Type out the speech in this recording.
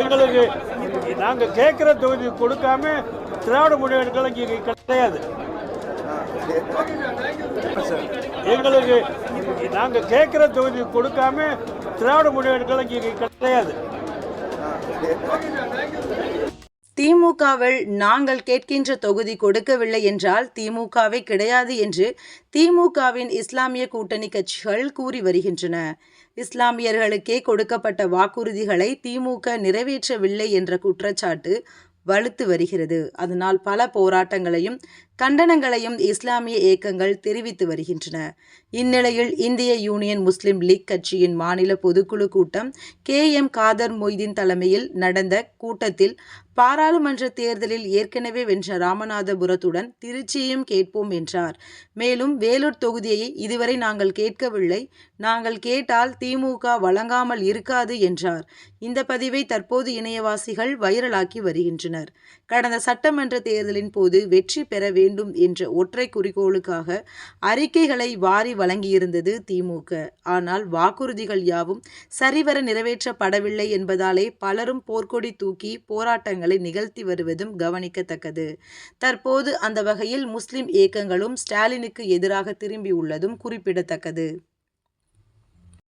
எங்களுக்கு நாங்கள் கேட்குற தொகுதி கொடுக்காம திராவிட முடிவெடுக்கலாம் இங்கே கிடையாது. எங்களுக்கு நாங்கள் கேட்குற தொகுதி கொடுக்காம திராவிட முடிவெடுக்கலாம் இங்கே கிடையாது. திமுகவில் நாங்கள் கேட்கின்ற தொகுதி கொடுக்கவில்லை என்றால் திமுகவே கிடையாது என்று திமுகவின் இஸ்லாமிய கூட்டணி கட்சிகள் கூறி வருகின்றன. இஸ்லாமியர்களுக்கே கொடுக்கப்பட்ட வாக்குறுதிகளை திமுக நிறைவேற்றவில்லை என்ற குற்றச்சாட்டு வலுத்து வருகிறது. அதனால் பல போராட்டங்களையும் கண்டனங்களையும் இஸ்லாமிய இயக்கங்கள் தெரிவித்து வருகின்றன. இந்நிலையில் இந்திய யூனியன் முஸ்லிம் லீக் கட்சியின் மாநில பொதுக்குழு கூட்டம் கே. எம். காதர் மொய்தீன் தலைமையில் நடந்த கூட்டத்தில் பாராளுமன்ற தேர்தலில் ஏற்கனவே வென்ற ராமநாதபுரத்துடன் திருச்சியையும் கேட்போம் என்றார். மேலும் வேலூர் தொகுதியை இதுவரை நாங்கள் கேட்கவில்லை. நாங்கள் கேட்டால் திமுக வழங்காமல் இருக்காது என்றார். இந்த பதிவை தற்போது இணையவாசிகள் வைரலாக்கி வருகின்றனர். கடந்த சட்டமன்ற தேர்தலின் போது வெற்றி பெற வேண்டும் என்ற ஒற்றை குறிக்கோளுக்காக அறிக்கைகளை வாரி வழங்கியிருந்தது திமுக. ஆனால் வாக்குறுதிகள் யாவும் சரிவர நிறைவேற்றப்படவில்லை என்பதாலே பலரும் போர்க்கொடி தூக்கி போராட்டங்களை நிகழ்த்தி வருவதும் கவனிக்கத்தக்கது. தற்போது அந்த வகையில் முஸ்லிம் இயக்கங்களும் ஸ்டாலினுக்கு எதிராக திரும்பியுள்ளதும் குறிப்பிடத்தக்கது.